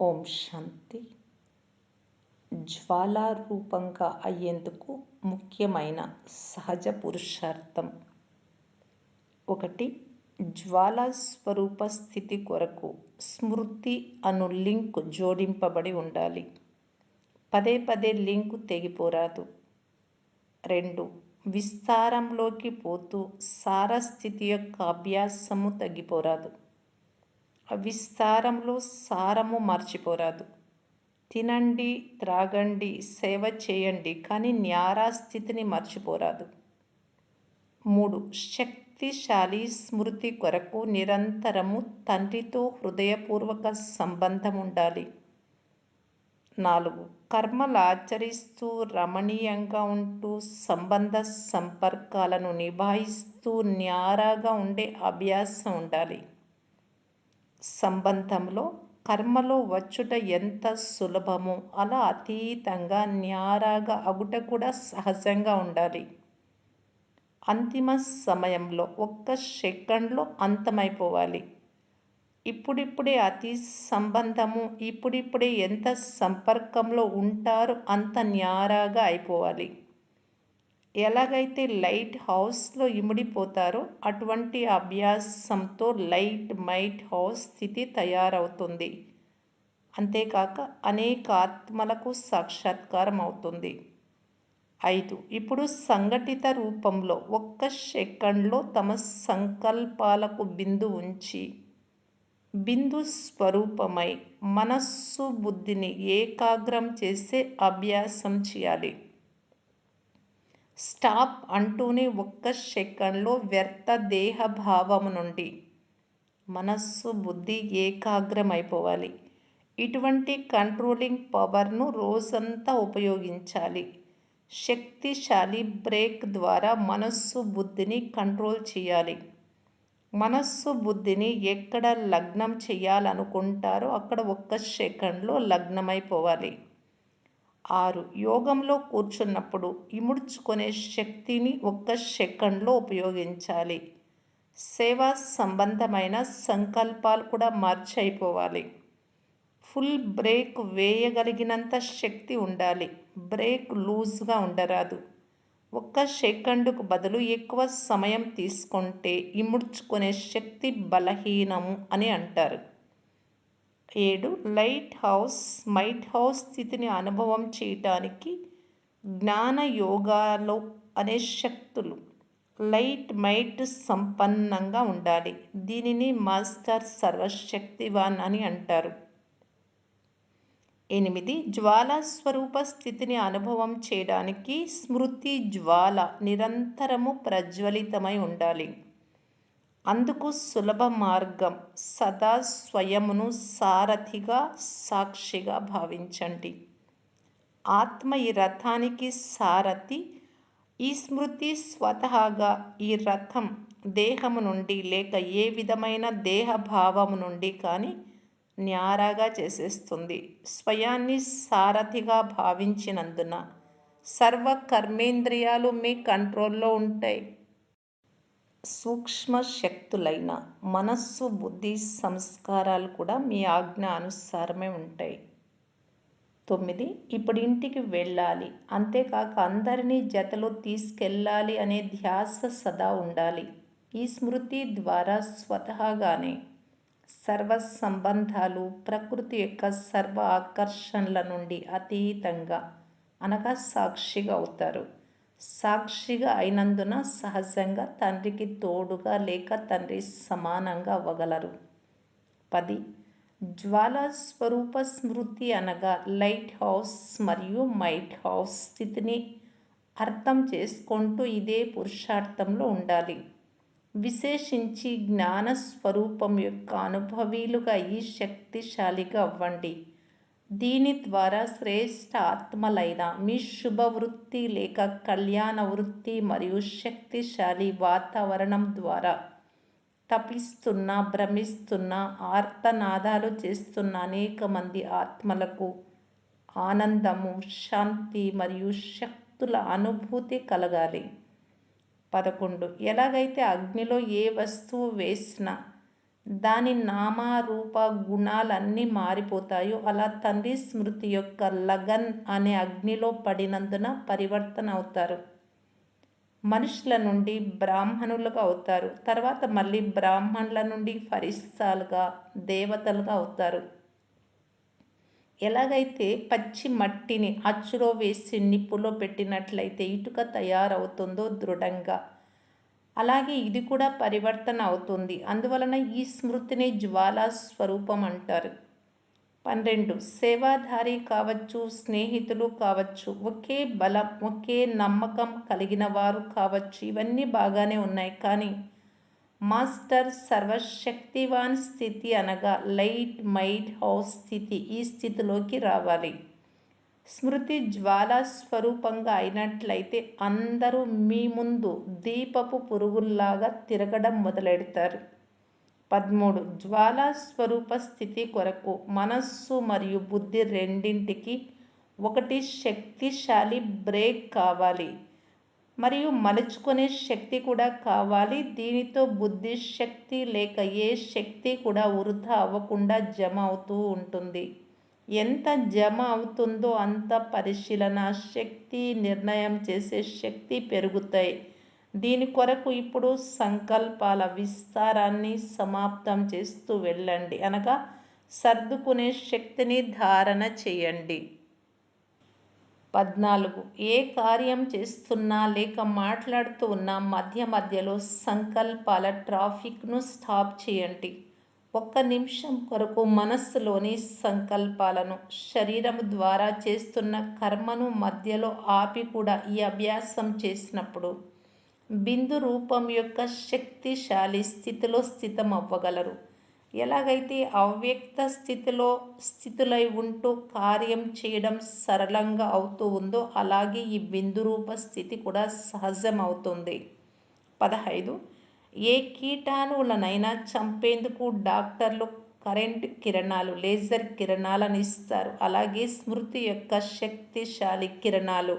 ఓం శాంతి. జ్వాలారూపంగా అయ్యేందుకు ముఖ్యమైన సహజ పురుషార్థం. ఒకటి జ్వాలా స్వరూప స్థితి కొరకు స్మృతి అను లింక్ జోడింపబడి ఉండాలి. పదే పదే లింకు తెగిపోరాదు. రెండు విస్తారంలోకి పోతూ సారస్థితి యొక్క అభ్యాసము తగ్గిపోరాదు. విస్తారంలో సారము మర్చిపోరాదు. తినండి త్రాగండి సేవ చేయండి కానీ న్యారా స్థితిని మర్చిపోరాదు. మూడు శక్తిశాలి స్మృతి కొరకు నిరంతరము తండ్రితో హృదయపూర్వక సంబంధం ఉండాలి నాలుగు కర్మలు ఆచరిస్తూ రమణీయంగా ఉంటూ సంబంధ సంపర్కాలను నిభాయిస్తూ న్యారాగా ఉండే అభ్యాసం ఉండాలి. సంబంధంలో కర్మలో వచ్చుట ఎంత సులభమో? అలా అతీతంగా న్యారాగా అగుట కూడా సహజంగా ఉండాలి. అంతిమ సమయంలో ఒక్క సెకండ్లో అంతమైపోవాలి. ఇప్పుడిప్పుడే అతి సంబంధము ఇప్పుడిప్పుడే ఎంత సంపర్కంలో ఉంటారో అంత న్యారాగా అయిపోవాలి. ఎలాగైతే లైట్ హౌస్లో ఇమిడిపోతారో అటువంటి అభ్యాసంతో లైట్ మైట్ హౌస్ స్థితి తయారవుతుంది. అంతేకాక అనేక ఆత్మలకు సాక్షాత్కారం అవుతుంది. ఐదు ఇప్పుడు సంఘటిత రూపంలో ఒక్క సెకండ్లో తమ సంకల్పాలకు బిందు ఉంచి బిందు స్వరూపమై మనస్సు బుద్ధిని ఏకాగ్రం చేసే అభ్యాసం చేయాలి. స్టాప్ అంటూనే ఒక్క సెకండ్లో వ్యర్థ దేహభావము నుండి మనస్సు బుద్ధి ఏకాగ్రమైపోవాలి. ఇటువంటి కంట్రోలింగ్ పవర్ను రోజంతా ఉపయోగించాలి. శక్తిశాలి బ్రేక్ ద్వారా మనస్సు బుద్ధిని కంట్రోల్ చేయాలి. మనస్సు బుద్ధిని ఎక్కడ లగ్నం చేయాలనుకుంటారో అక్కడ ఒక్క సెకండ్లో లగ్నమైపోవాలి. ఆరు. యోగంలో కూర్చున్నప్పుడు ఇముడ్చుకునే శక్తిని ఒక్క సెకండ్లో ఉపయోగించాలి. సేవా సంబంధమైన సంకల్పాలు కూడా మార్చైపోవాలి. ఫుల్ బ్రేక్ వేయగలిగినంత శక్తి ఉండాలి. బ్రేక్ లూజ్గా ఉండరాదు. ఒక్క సెకండుకు బదులు ఎక్కువ సమయం తీసుకుంటే ఇముడ్చుకునే శక్తి బలహీనము అని అంటారు. ఏడు. లైట్ హౌస్ మైట్ హౌస్ స్థితిని అనుభవం చేయటానికి జ్ఞాన యోగాలో అనే శక్తులు. లైట్ మైట్ సంపన్నంగా ఉండాలి. దీనిని మాస్టర్ సర్వశక్తివాన్ అని అంటారు. ఎనిమిది. జ్వాల స్వరూప స్థితిని అనుభవం చేయడానికి స్మృతి జ్వాల నిరంతరము ప్రజ్వలితమై ఉండాలి. అందుకు సులభ మార్గం సదా స్వయమును సారథిగా సాక్షిగా భావించండి. ఆత్మ ఈ రథానికి సారథి. ఈ స్మృతి స్వతహాగా ఈ రథం దేహము నుండి లేక ఏ విధమైన దేహభావము నుండి కానీ న్యారాగా చేసేస్తుంది. స్వయాన్ని సారథిగా భావించినందున సర్వ కర్మేంద్రియాలు మీ కంట్రోల్లో ఉంటాయి. సూక్ష్మ శక్తులైన మనస్సు బుద్ధి సంస్కారాలు కూడా మీ ఆజ్ఞ అనుసారమే ఉంటాయి. తొమ్మిది ఇప్పుడు ఇంటికి వెళ్ళాలి. అంతేకాక అందరినీ జతలో తీసుకెళ్ళాలి అనే ధ్యాస సదా ఉండాలి. ఈ స్మృతి ద్వారా స్వతహాగానే సర్వ సంబంధాలు ప్రకృతి యొక్క సర్వ ఆకర్షణల నుండి అతీతంగా అనగా సాక్షిగా అవుతారు. సాక్షిగా అయినందున సహజంగా తండ్రికి తోడుగా లేక తండ్రి సమానంగా అవ్వగలరు. పది. జ్వాల స్వరూప స్మృతి అనగా లైట్ హౌస్ మరియు మైట్ హౌస్ స్థితిని అర్థం చేసుకుంటూ ఇదే పురుషార్థంలో ఉండాలి. విశేషించి జ్ఞాన స్వరూపం యొక్క అనుభవీలుగా ఈ శక్తిశాలిగా అవ్వండి. దీని ద్వారా శ్రేష్ఠ ఆత్మలైన మీ శుభవృత్తి లేక కళ్యాణ వృత్తి మరియు శక్తిశాలి వాతావరణం ద్వారా తపిస్తున్న భ్రమిస్తున్న ఆర్తనాదాలు చేస్తున్న అనేక మంది ఆత్మలకు ఆనందము శాంతి మరియు శక్తుల అనుభూతి కలగాలి. పదకొండు. ఎలాగైతే అగ్నిలో ఏ వస్తువు వేసినా దాని నామరూప గుణాలన్నీ మారిపోతాయో అలా తండ్రి స్మృతి యొక్క లగన్ అనే అగ్నిలో పడినందున పరివర్తన అవుతారు మనుషుల నుండి బ్రాహ్మణులుగా అవుతారు. తర్వాత మళ్ళీ బ్రాహ్మణుల నుండి ఫరిస్తాలుగా దేవతలుగా అవుతారు. ఎలాగైతే పచ్చి మట్టిని అచ్చులో వేసి నిప్పులో పెట్టినట్లయితే ఇటుక తయారవుతుందో దృఢంగా. అలాగే ఇది కూడా పరివర్తన అవుతుంది. అందువలన ఈ స్మృతిని జ్వాలా స్వరూపం అంటారు. పన్నెండు. సేవాధారి కావచ్చు స్నేహితులు కావచ్చు ఒకే బలం ఒకే నమ్మకం కలిగిన వారు కావచ్చు. ఇవన్నీ బాగానే ఉన్నాయి. కానీ మాస్టర్ సర్వశక్తివాన్ స్థితి అనగా లైట్ మైట్ హౌస్ స్థితి ఈ స్థితిలోకి రావాలి. స్మృతి జ్వాలా స్వరూపంగా అయినట్లయితే అందరూ మీ ముందు దీపపు పురుగుల్లాగా తిరగడం మొదలెడతారు. పదమూడు. జ్వాలా స్వరూప స్థితి కొరకు మనస్సు మరియు బుద్ధి రెండింటికి ఒకటి శక్తిశాలి బ్రేక్ కావాలి. మరియు మలుచుకునే శక్తి కూడా కావాలి. దీనితో బుద్ధి శక్తి లేక ఏ శక్తి కూడా వృధా అవ్వకుండా జమ అవుతూ ఉంటుంది. ఎంత జమ అవుతుందో అంత పరిశీలన శక్తి నిర్ణయం చేసే శక్తి పెరుగుతాయి. దీని కొరకు ఇప్పుడు సంకల్పాల విస్తారాన్ని సమాప్తం చేస్తూ వెళ్ళండి. అనగా సర్దుకునే శక్తిని ధారణ చేయండి. పద్నాలుగు. ఏ కార్యం చేస్తున్నా లేక మాట్లాడుతూ ఉన్నా మధ్య మధ్యలో సంకల్పాల ట్రాఫిక్ను స్టాప్ చేయండి. ఒక్క నిమిషం కొరకు మనస్సులోని సంకల్పాలను శరీరం ద్వారా చేస్తున్న కర్మను మధ్యలో ఆపి కూడా ఈ అభ్యాసం చేసినప్పుడు బిందు రూపం యొక్క శక్తిశాలి స్థితిలో స్థితం అవ్వగలరు ఎలాగైతే అవ్యక్త స్థితిలో స్థితులై ఉంటూ కార్యం చేయడం సరళంగా అవుతూ ఉందో అలాగే ఈ బిందు రూప స్థితి కూడా సహజం అవుతుంది పదహైదు ఏ కీటాణువులనైనా చంపేందుకు డాక్టర్లు కరెంట్ కిరణాలు లేజర్ కిరణాలను ఇస్తారు. అలాగే స్మృతి యొక్క శక్తిశాలి కిరణాలు.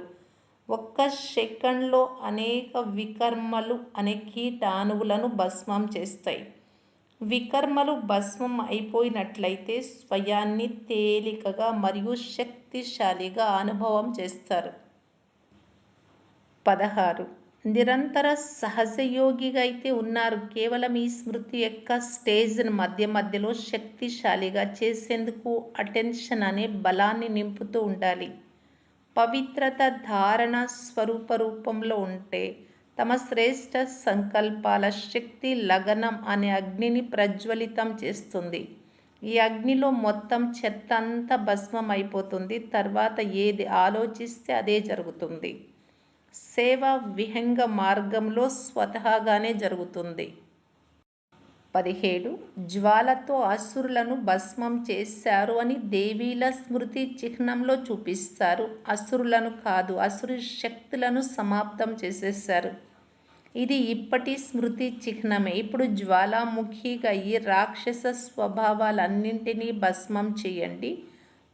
ఒక్క సెకండ్లో అనేక వికర్మలు అనే కీటాణువులను భస్మం చేస్తాయి. వికర్మలు భస్మం అయిపోయినట్లయితే స్వయాన్ని తేలికగా మరియు శక్తిశాలిగా అనుభవం చేస్తారు. పదహారు నిరంతర సహజయోగిగా అయితే ఉన్నారు. కేవలం ఈ స్మృతి యొక్క స్టేజ్ను మధ్య మధ్యలో శక్తిశాలిగా చేసేందుకు అటెన్షన్ అనే బలాన్ని నింపుతూ ఉండాలి. పవిత్రత ధారణ స్వరూప రూపంలో ఉంటే తమ శ్రేష్ట సంకల్పాల శక్తి లగనం అనే అగ్నిని ప్రజ్వలితం చేస్తుంది. ఈ అగ్నిలో మొత్తం చెత్త అంతా భస్మం అయిపోతుంది తర్వాత ఏది ఆలోచిస్తే అదే జరుగుతుంది. సేవ విహంగ మార్గంలో స్వతహాగానే జరుగుతుంది. పదిహేడు జ్వాలతో అసురులను భస్మం చేశారు అని దేవీల స్మృతి చిహ్నంలో చూపిస్తారు. అసురులను కాదు అసురు శక్తులను సమాప్తం చేసేశారు. ఇది ఇప్పటి స్మృతి చిహ్నమే. ఇప్పుడు జ్వాలాముఖిగా ఈ రాక్షస స్వభావాలన్నింటినీ భస్మం చేయండి.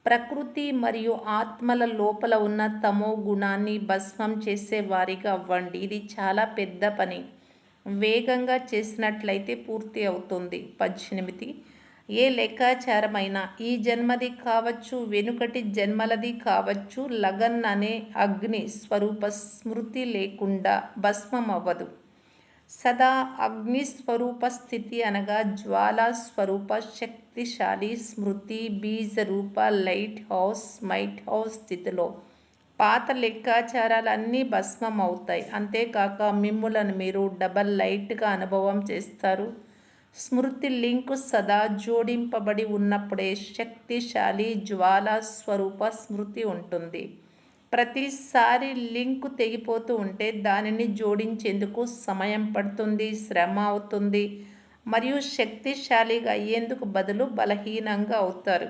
ప్రకృతి మరియు ఆత్మల లోపల ఉన్న తమో గుణాన్ని భస్మం చేసే వారిగా అవ్వండి. ఇది చాలా పెద్ద పని. వేగంగా చేసినట్లయితే పూర్తి అవుతుంది. పద్దెనిమిది. ఏ లెక్కాచారమైనా ఈ జన్మది కావచ్చు వెనుకటి జన్మలది కావచ్చు లగన్ అనే అగ్ని స్వరూప స్మృతి లేకుండా భస్మం అవ్వదు. సదా అగ్ని స్వరూప స్థితి అనగా జ్వాలా స్వరూప శక్తిశాలి స్మృతి బీజరూప లైట్ హౌస్ మైట్ హౌస్ స్థితిలో. పాత లెక్కాచారాలన్నీ భస్మం అవుతాయి అంతేకాక మిమ్ములను మీరు డబల్ లైట్గా అనుభవం చేస్తారు. స్మృతి లింకు సదా జోడింపబడి ఉన్నప్పుడే శక్తిశాలి జ్వాలా స్వరూప స్మృతి ఉంటుంది. ప్రతిసారి లింకు తెగిపోతూ ఉంటే దానిని జోడించేందుకు సమయం పడుతుంది శ్రమ అవుతుంది మరియు శక్తిశాలిగా అయ్యేందుకు బదులు బలహీనంగా అవుతారు.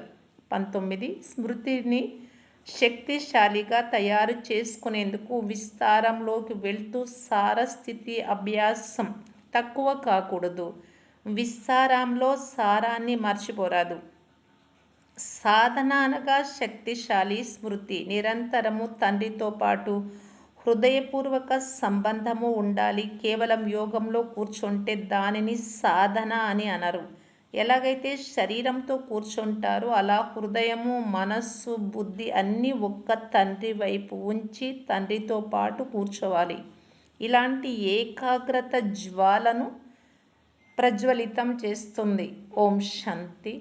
పంతొమ్మిది స్మృతిని శక్తిశాలిగా తయారు చేసుకునేందుకు విస్తారంలోకి వెళ్తూ సారస్థితి అభ్యాసం తక్కువ కాకూడదు. విస్తారంలో సారాన్ని మర్చిపోరాదు. సాధన అనగా శక్తిశాలి స్మృతి నిరంతరము తండ్రితో పాటు హృదయపూర్వక సంబంధము ఉండాలి. కేవలం యోగంలో కూర్చుంటే దానిని సాధన అని అనరు. ఎలాగైతే శరీరంతో కూర్చుంటారో అలా హృదయము మనస్సు బుద్ధి అన్నీ ఒక్క తండ్రి వైపు ఉంచి తండ్రితో పాటు కూర్చోవాలి. ఇలాంటి ఏకాగ్రత జ్వాలను ప్రజ్వలితం చేస్తుంది. ఓం శాంతి.